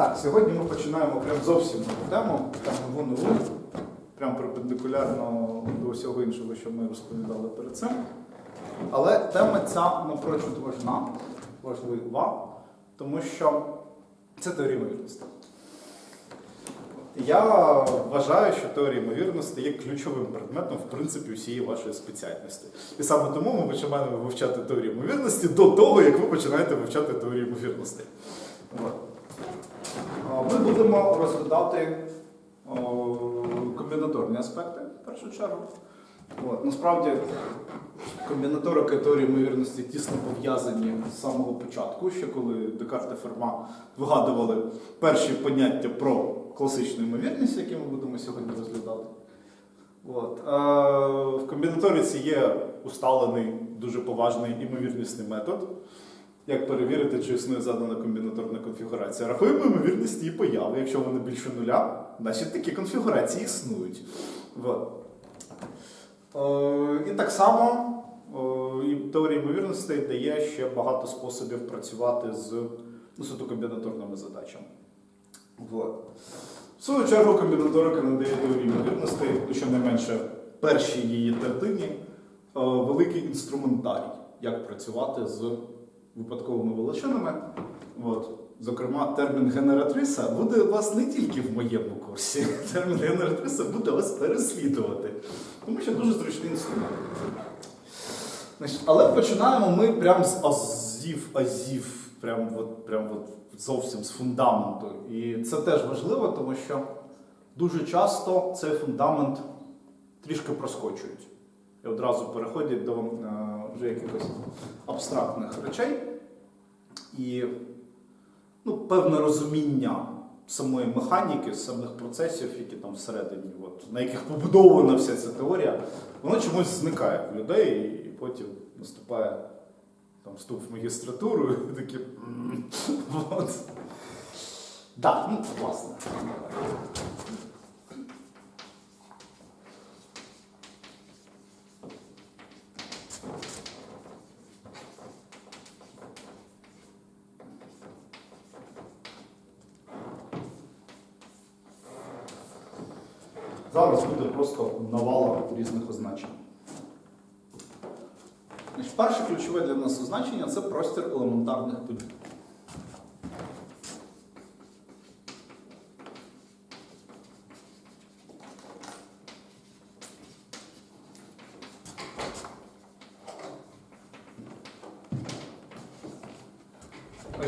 Так, сьогодні ми починаємо прям зовсім нову тему, прям нову нову, прям перпендикулярно до всього іншого, що ми розповідали перед цим. Але тема ця напрочуд важна, важлива, тому що це теорія ймовірності. Я вважаю, що теорія ймовірності є ключовим предметом в принципі усієї вашої спеціальності. І саме тому ми починаємо вивчати теорію ймовірності до того, як ви починаєте вивчати теорію ймовірності. Ми будемо розглядати комбінаторні аспекти в першу чергу. От. Насправді комбінаторика і теорія ймовірності тісно пов'язані з самого початку, ще коли Декарт і Ферма вигадували перші поняття про класичну ймовірність, які ми будемо сьогодні розглядати. От. Е, в комбінаториці є усталений дуже поважний імовірнісний метод. Як перевірити, чи існує задана комбінаторна конфігурація? Рахуємо ймовірність її появи. Якщо вони більше нуля, значить такі конфігурації існують. От. Е, і так само е, теорія ймовірності дає ще багато способів працювати з ну, суто комбінаторними задачами. Вот. В свою чергу комбінаторика надає теорії ймовірності, ну, щонайменше першій її третині, е, великий інструментарій, як працювати з випадковими величинами. От. Зокрема, термін генератриса буде у вас не тільки в моєму курсі. Термін генератриса буде вас переслідувати. Тому що дуже зручний інструмент. Значить, але починаємо ми прямо з азів, азів, прям от, прям от зовсім з фундаменту. І це теж важливо, тому що дуже часто цей фундамент трішки проскочують. І одразу переходять до е, вже якихось абстрактних речей. І ну, певне розуміння самої механіки, самих процесів, які там всередині, от, на яких побудована вся ця теорія, воно чомусь зникає в людей, і потім наступає там, вступ в магістратуру, і такі. Так, ну, власне. Зараз буде просто навала різних означень. Значить, перше ключове для нас означення це простір елементарних подій.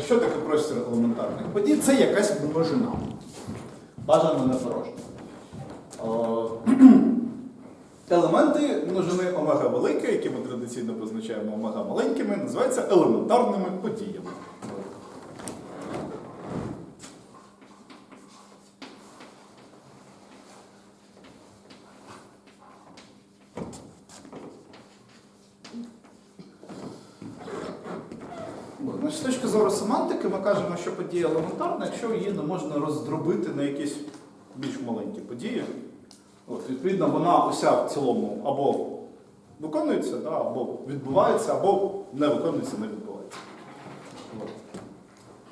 Що таке простір елементарних подій? Це якась множина. Бажано не порожня. Е, Елементи множини омега великої, які ми традиційно позначаємо омега маленькими, називаються елементарними подіями. З точки зору семантики ми кажемо, що подія елементарна, якщо її не можна роздробити на якісь більш маленькі події. От, відповідно, вона уся в цілому або виконується, да, або відбувається, або не виконується, не відбувається.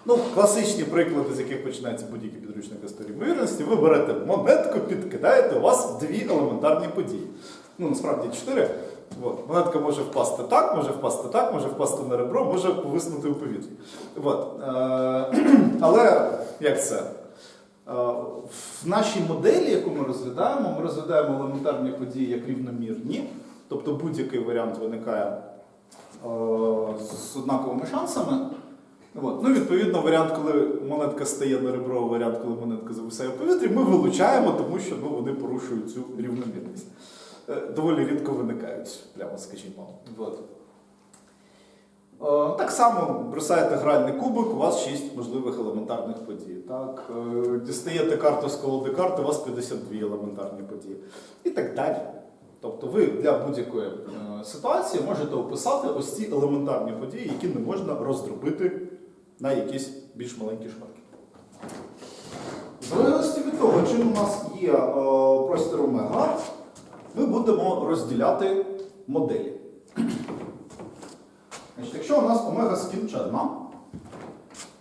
Ну, класичні приклади, з яких починається будь-який підручник історії ймовірності, ви берете монетку, підкидаєте, у вас дві елементарні події. Ну, насправді чотири. От. Монетка може впасти так, може впасти так, може впасти на ребро, може повиснути у повітрі. От. Е, але як це? В нашій моделі, яку ми розглядаємо, ми розглядаємо елементарні події як рівномірні, тобто будь-який варіант виникає з однаковими шансами. От. Ну, відповідно, варіант, коли монетка стає на ребро, варіант, коли монетка зависає в повітрі, ми вилучаємо, тому що ну, вони порушують цю рівномірність. Е, Доволі рідко виникають, прямо скажімо. От. Е, Так само бросаєте гральний кубик, у вас 6 можливих елементарних подій. Так? Е, Дістаєте карту з колоди карти, у вас 52 елементарні події. І так далі. Тобто ви для будь-якої е, ситуації можете описати ось ці елементарні події, які не можна роздробити на якісь більш маленькі шматки. В залежності від того, чим у нас є простір омега, ми будемо розділяти моделі. Якщо у нас омега скінченна,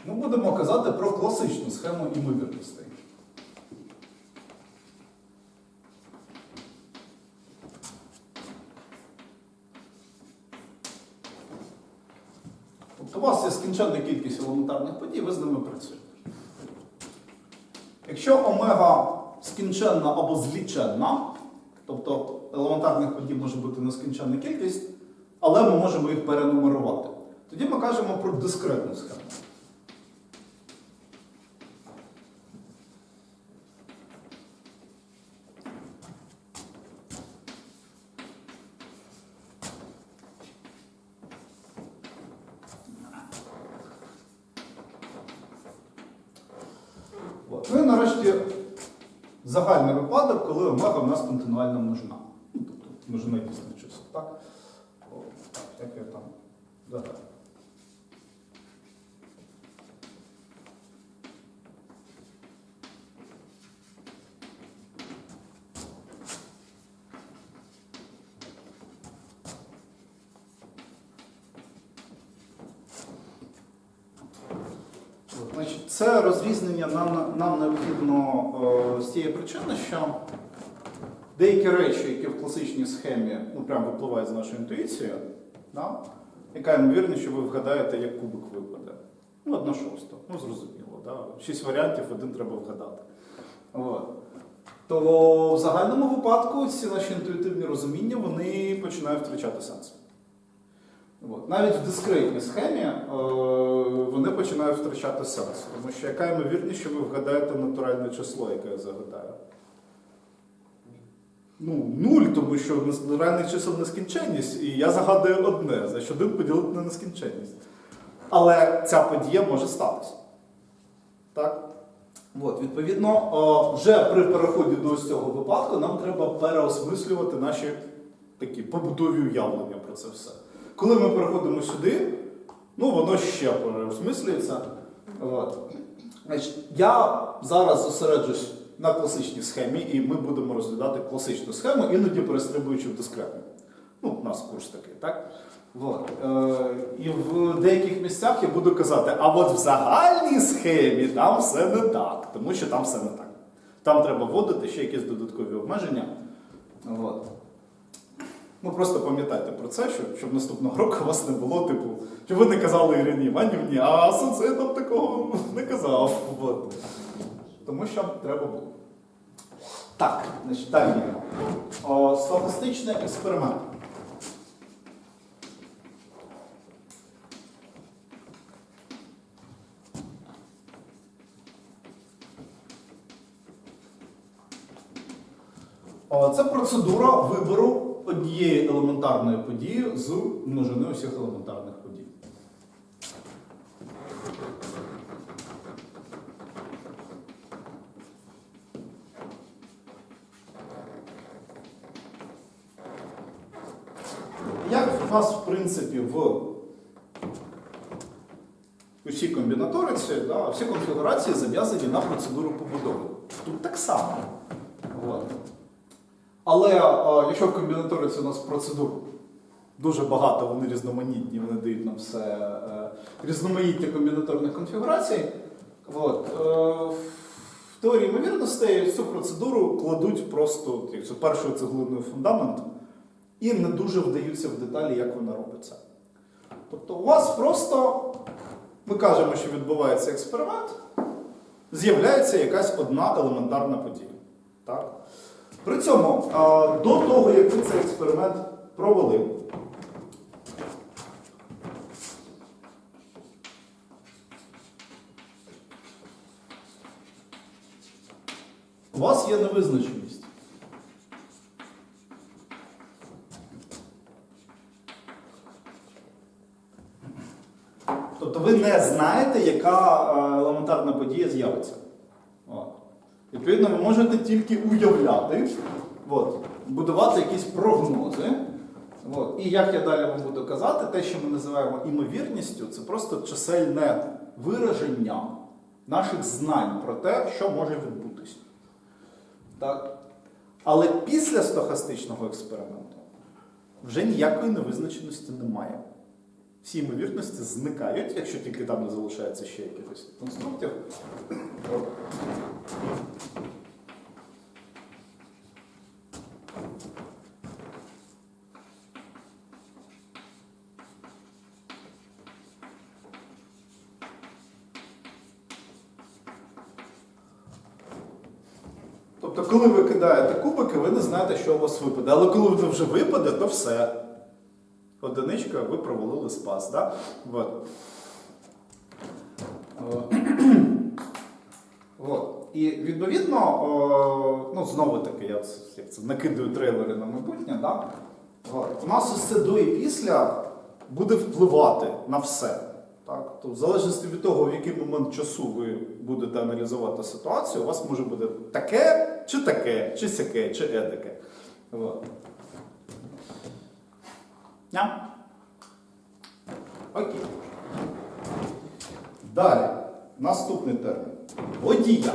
Ми будемо казати про класичну схему імовірностей. Тобто у вас є скінченна кількість елементарних подій, ви з ними працюєте. Якщо омега скінченна або зліченна, тобто елементарних подій може бути нескінченна кількість, але ми можемо їх перенумерувати, тоді ми кажемо про дискретну схему. Ну і нарешті загальний випадок, коли омега в нас континуальна множина. Ну, тобто множина дійсних чисел. Так? Як я там. Загальний. От, Значить, це розрізнення нам, нам необхідно е, з тієї причини, що деякі речі, які в класичній схемі ну, прям випливають з нашої інтуїції, да? яка ймовірність, що ви вгадаєте, як кубик випаде. Ну, одна шоста. Ну, зрозуміло. Да? Шість варіантів, один треба вгадати. От. То в загальному випадку ці наші інтуїтивні розуміння вони починають втрачати сенс. От. Навіть в дискретній схемі е, вони починають втрачати сенс. Тому що яка ймовірність, що ви вгадаєте натуральне число, яке я загадаю? Ну, нуль, тому що натуральне число нескінченність, і я загадую одне, значить один поділити на нескінченність. Але ця подія може статися. Так? От, відповідно, е, вже при переході до ось цього випадку нам треба переосмислювати наші такі побутові уявлення про це все. Коли ми переходимо сюди, ну воно ще переосмислюється. От. Я зараз зосереджусь на класичній схемі, і ми будемо розглядати класичну схему, іноді перестрибуючи в дискретну. Ну, у нас курс такий, так? От. Е, і в деяких місцях я буду казати, а от в загальній схемі там все не так, тому що там все не так. Там треба вводити ще якісь додаткові обмеження. От. Ну просто пам'ятайте про це, щоб, щоб наступного року у вас не було, типу, щоб ви не казали Ірині Іванівні, а це там такого не казав. От. Тому що треба було. Так, значить, далі. О, статистичний експеримент. О, Це процедура вибору однієї елементарної події з множини усіх елементарних подій. Як в нас, в принципі, в усій комбінаториці, да, всі конфігурації зав'язані на процедуру побудови. Тут так само. Але якщо в комбінаториці у нас процедур дуже багато, вони різноманітні, вони дають нам все е, різноманіття комбінаторних конфігурацій. От, е, в теорії ймовірностей цю процедуру кладуть просто як це, першою цеглиною фундамент і не дуже вдаються в деталі, як вона робиться. Тобто у вас просто, ми кажемо, що відбувається експеримент, з'являється якась одна елементарна подія. Так? При цьому, до того, як ви цей експеримент провели, у вас є невизначеність. Тобто ви не знаєте, яка е, елементарна подія з'явиться. Відповідно, ви можете тільки уявляти, от, будувати якісь прогнози. От. І як я далі вам буду казати, те, що ми називаємо імовірністю, це просто чисельне вираження наших знань про те, що може відбутися. Але після стохастичного експерименту вже ніякої невизначеності немає. всі ймовірності зникають, якщо тільки там не залишається ще якихось конструктів. Тобто, коли ви кидаєте кубики, ви не знаєте, що у вас випаде. Але коли воно вже випаде, то все. Одиничка, ви провалили спас. Да? Вот. Вот. І відповідно, о, ну знову таки, я як це, накидаю трейлери на майбутнє, да? От. у нас це до і після буде впливати на все. Так? То в залежності від того, в який момент часу ви будете аналізувати ситуацію, у вас може бути таке, чи таке, чи сяке, чи едике. От. Ням. Окей. Далі. Наступний термін. Водія.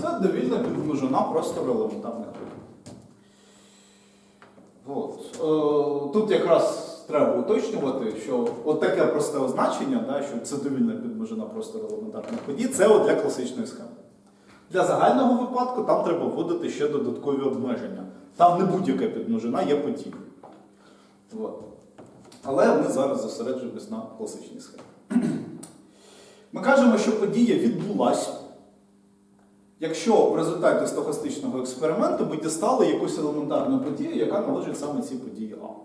Це довільна підмножина простору елементарних. От. Е, тут якраз треба уточнювати, що от таке просте означення, да, що це довільна підмножина простору елементарних подій, це от для класичної схеми. Для загального випадку там треба вводити ще додаткові обмеження. Там не будь-яка підмножина є подія. От. Але ми зараз зосереджуємось на класичній схемі. Ми кажемо, що подія відбулася, якщо в результаті стохастичного експерименту ми дістали якусь елементарну подію, яка належить саме цій події А.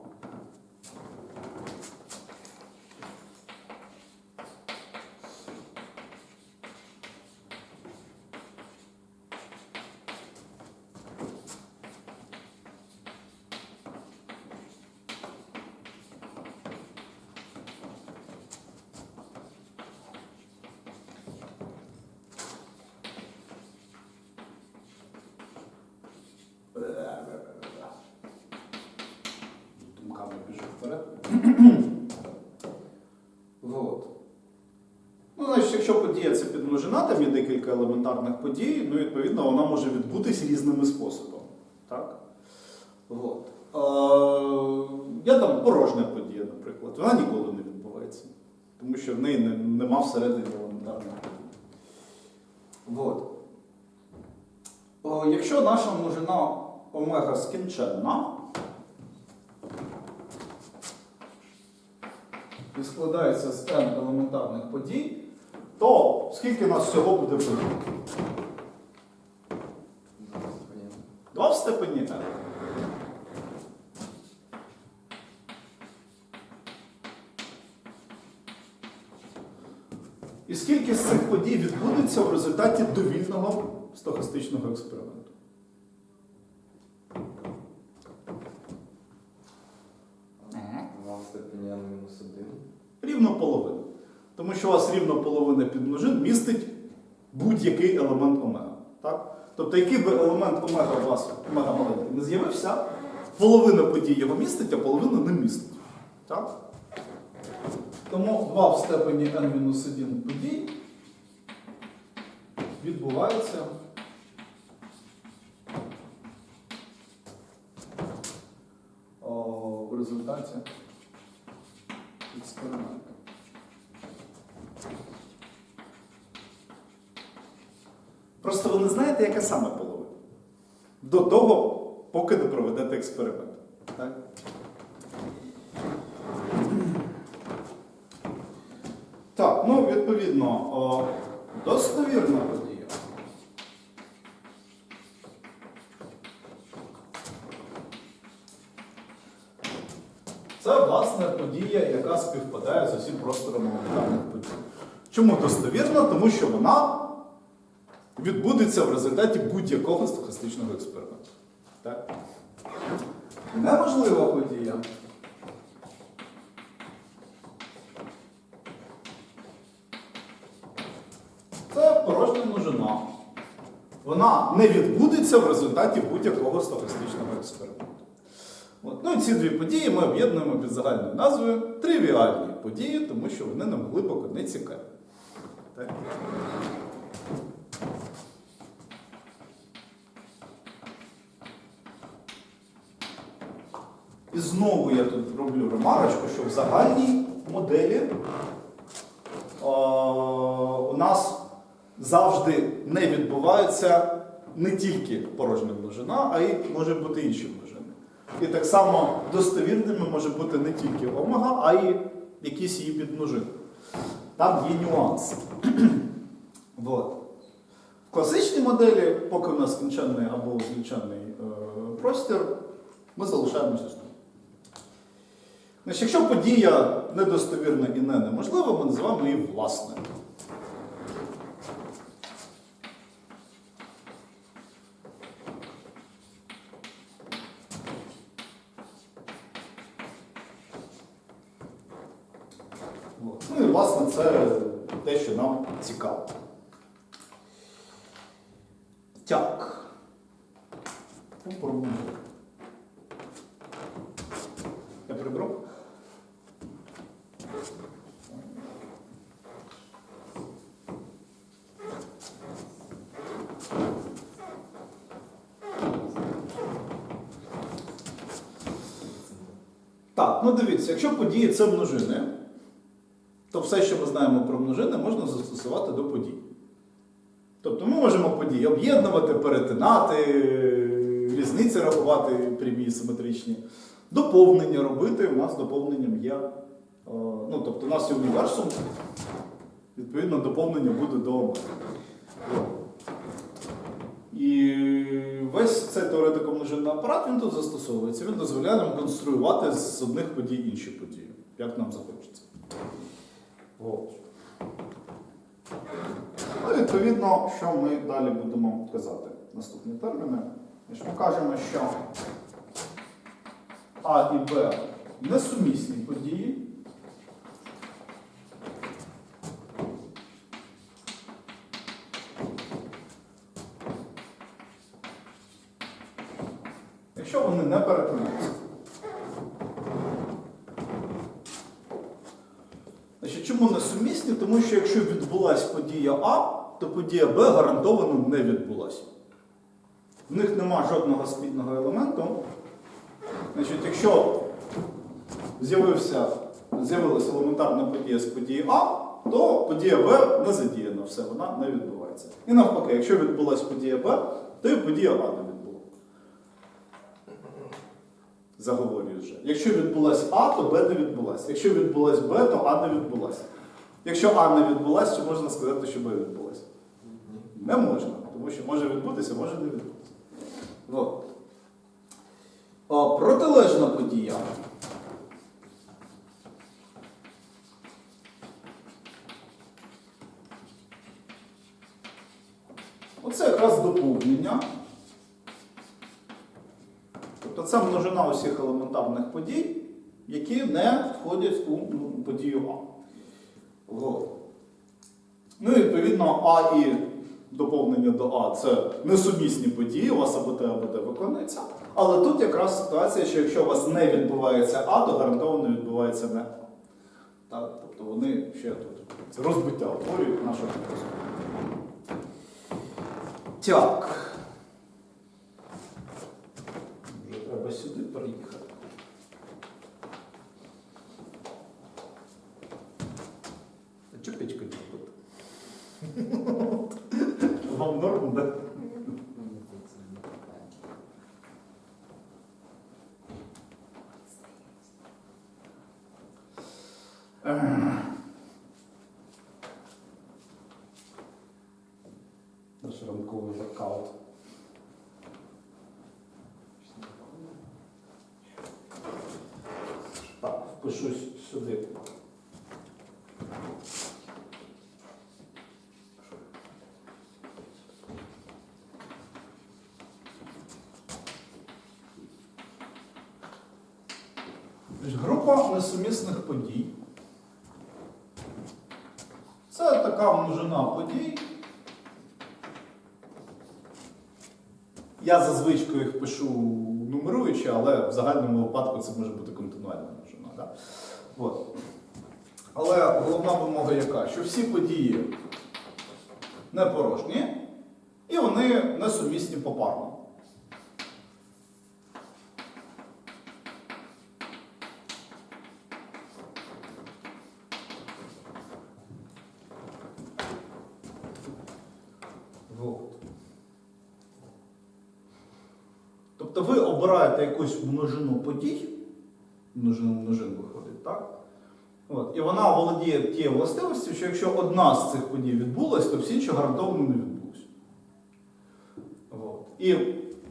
Думками біжу вперед. Вот. Ну, значить, якщо подія це підмножина, там є декілька елементарних подій, ну, відповідно, вона може відбутись різними способами. Так? Е, є там порожня подія, наприклад. Вона ніколи не відбувається. Тому що в неї нема всередині елементарних подій. Вот. О, якщо наша множина омега скінченна, і складається з n елементарних подій, то скільки у нас всього буде подій? Два в степені. І скільки з цих подій відбудеться в результаті довільного стохастичного експерименту? Два в степені n мінус 1. Рівно половина. Тому що у вас рівно половина підмножин містить будь-який елемент омега. Так? Тобто, який би елемент омега у вас омега маленький не з'явився, половина подій його містить, а половина не містить. Так? Тому 2 в степені n-1 подій відбувається в результаті експерименту. Просто ви не знаєте, яка саме половина. До того, поки не проведете експеримент. Так? Так, ну, відповідно, о, достовірна подія. Це, власне, подія, яка співпадає з усім простором елементарних подій. Чому достовірна? Тому що вона відбудеться в результаті будь-якого стохастичного експерименту. Так? Неможлива подія. Це порожня множина. Вона не відбудеться в результаті будь-якого стохастичного експерименту. От. Ну і ці дві події ми об'єднуємо під загальною назвою тривіальні події, тому що вони нам глибоко не цікаві. Так? І знову я тут роблю ремарочку, що в загальній моделі е, у нас завжди не відбувається не тільки порожня множина, а й може бути інші множини. І так само достовірними може бути не тільки омега, а й якісь її підмножини. Там є нюанси. Вот. В класичній моделі, поки у нас скінченний або злічений е, простір, ми залишаємося. Значить, якщо подія недостовірна і не неможлива, ми називаємо її власною. Ну і власне це те, що нам цікаво. Так. Попробуємо. Я прибрав? Так, ну дивіться, якщо події це множини, то все, що ми знаємо про множини, можна застосувати до подій. Тобто ми можемо події об'єднувати, перетинати, різниці рахувати прямі симетричні, доповнення робити. У нас доповненням є. е, Ну, тобто у нас є універсум, відповідно, доповнення буде до. І весь цей теоретико-множинний апарат він тут застосовується. Він дозволяє нам конструювати з одних подій інші події, як нам захочеться. От. Ну, відповідно, що ми далі будемо казати? Наступні терміни. Ми кажемо, що А і Б несумісні події. Якщо вони не перетинаються. Значить, чому несумісні? Тому що якщо відбулася подія А, то подія Б гарантовано не відбулася. В них нема жодного спільного елементу. Значить, якщо з'явилася елементарна подія з події А, то подія Б не задіяна, все, вона не відбувається. І навпаки, якщо відбулася подія Б, то і подія А не відбулася. Заговорюю вже. Якщо відбулась А, то Б не відбулася. Якщо відбулась Б, то А не відбулася. Якщо А не відбулася, то можна сказати, що Б відбулася. Не можна, тому що може відбутися, може не відбутися. От. О, протилежна подія. Оце якраз доповнення. Тобто це множина усіх елементарних подій, які не входять у ну, подію А. Ну і відповідно А і доповнення до А це несумісні події, у вас або те, або те виконується. Але тут якраз ситуація, що якщо у вас не відбувається А, то гарантовано відбувається не А. Так, тобто вони ще тут. Розбиття утворюють нашого. Так. Вже треба сюди переїхати. А чого печка не робити? Вам норм, да? Наш ранковий воркаут. Так, впишусь сюди. Значить, Група несумісних подій. Це така множина подій. Я за звичкою їх пишу нумеруючи, але в загальному випадку це може бути континуальна множина. Да? От. Але головна вимога яка? Що всі події не порожні і вони несумісні попарно. Вот. Тобто ви обираєте якусь множину подій, множину множин виходить, так? От. І вона володіє тією властивістю, що якщо одна з цих подій відбулась, то всі інші гарантовано не відбулись. От. І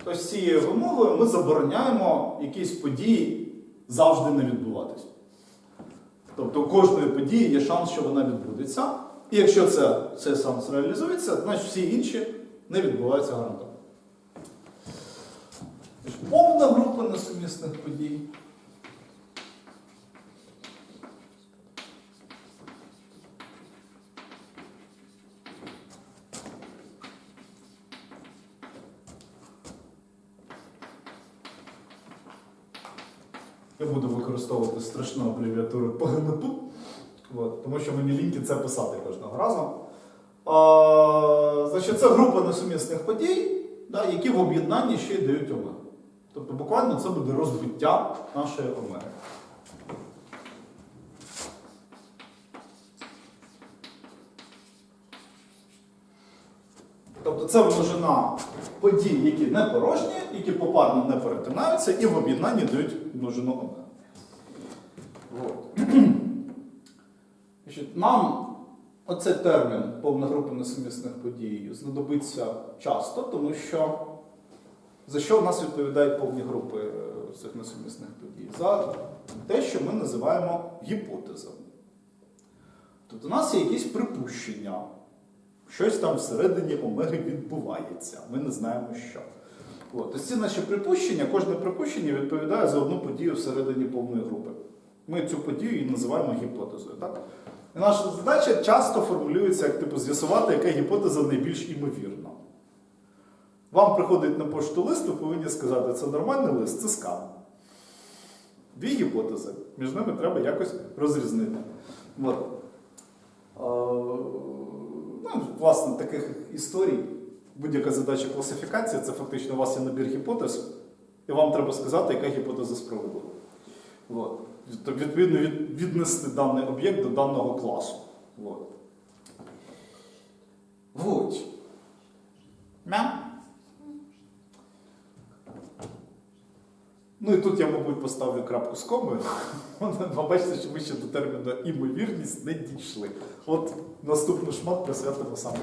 ось цією вимогою ми забороняємо якісь події завжди не відбуватись. Тобто у кожної події є шанс, що вона відбудеться. І якщо це, цей шанс реалізується, значить всі інші не відбуваються гарантовано. Повна група несумісних подій. Я буду використовувати страшну абревіатуру ПГНП, от, тому що мені ліньки це писати кожного разу. А, значить, це група несумісних подій, да, які в об'єднанні ще й дають омегу. Тобто буквально це буде розбиття нашої омеги. Тобто це множина подій, які не порожні, які попарно не перетинаються і в об'єднанні дають множину омега. Вот. Значить, нам оцей термін повна група несумісних подій знадобиться часто, тому що за що в нас відповідають повні групи е, цих несумісних подій? За те, що ми називаємо гіпотезами. Тобто у нас є якісь припущення, щось там всередині омеги відбувається. Ми не знаємо що. От. Ось ці наші припущення, кожне припущення відповідає за одну подію всередині повної групи. Ми цю подію і називаємо гіпотезою. Так? І наша задача часто формулюється як типу, з'ясувати, яка гіпотеза найбільш імовірна. Вам приходить на пошту лист, ви повинні сказати, це нормальний лист, це скам. Дві гіпотези. Між ними треба якось розрізнити. От. Е, Ну, власне, таких історій, будь-яка задача класифікації це фактично у вас є набір гіпотез, і вам треба сказати, яка гіпотеза справедлива. Тобто, Відповідно, від, віднести даний об'єкт до даного класу. От. Вот. Мям. Ну і тут я, мабуть, поставлю крапку з комою. Бачите, що ви ще до терміну імовірність не дійшли. От наступний шмат присвятимо саме.